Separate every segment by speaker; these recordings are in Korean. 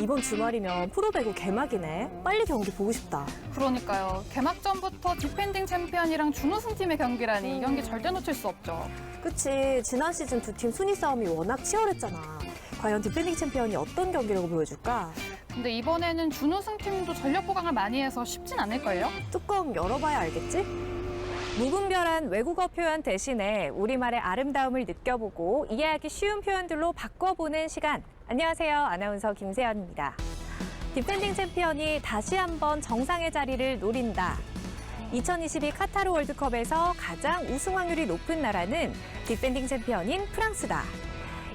Speaker 1: 이번 주말이면 프로배구 개막이네. 빨리 경기 보고 싶다.
Speaker 2: 그러니까요. 개막전부터 디펜딩 챔피언이랑 준우승팀의 경기라니 이 경기 절대 놓칠 수 없죠.
Speaker 1: 그치. 지난 시즌 두 팀 순위 싸움이 워낙 치열했잖아. 과연 디펜딩 챔피언이 어떤 경기력을 보여줄까?
Speaker 2: 근데 이번에는 준우승팀도 전력 보강을 많이 해서 쉽진 않을걸요?
Speaker 1: 뚜껑 열어봐야 알겠지? 무분별한 외국어 표현 대신에 우리말의 아름다움을 느껴보고 이해하기 쉬운 표현들로 바꿔보는 시간. 안녕하세요. 아나운서 김세연입니다. 디펜딩 챔피언이 다시 한번 정상의 자리를 노린다. 2022 카타르 월드컵에서 가장 우승 확률이 높은 나라는 디펜딩 챔피언인 프랑스다.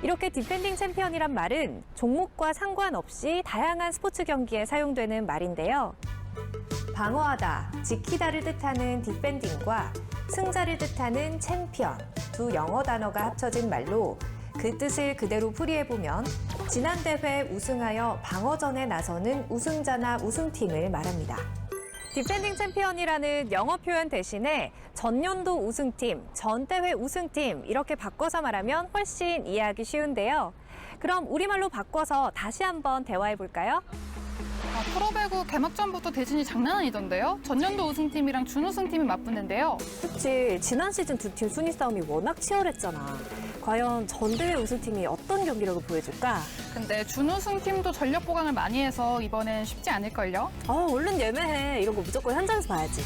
Speaker 1: 이렇게 디펜딩 챔피언이란 말은 종목과 상관없이 다양한 스포츠 경기에 사용되는 말인데요. 방어하다, 지키다를 뜻하는 디펜딩과 승자를 뜻하는 챔피언 두 영어 단어가 합쳐진 말로 그 뜻을 그대로 풀이해보면 지난 대회 우승하여 방어전에 나서는 우승자나 우승팀을 말합니다. 디펜딩 챔피언이라는 영어 표현 대신에 전년도 우승팀, 전 대회 우승팀 이렇게 바꿔서 말하면 훨씬 이해하기 쉬운데요. 그럼 우리말로 바꿔서 다시 한번 대화해 볼까요?
Speaker 2: 아, 프로배구 개막전부터 대진이 장난 아니던데요? 전년도 우승팀이랑 준우승팀이 맞붙는데요.
Speaker 1: 그치. 지난 시즌 두 팀 순위 싸움이 워낙 치열했잖아. 과연 전대회 우승팀이 어떤 경기력을 보여줄까?
Speaker 2: 근데 준우승팀도 전력 보강을 많이 해서 이번엔 쉽지 않을걸요?
Speaker 1: 어, 얼른 예매해. 이런 거 무조건 현장에서 봐야지.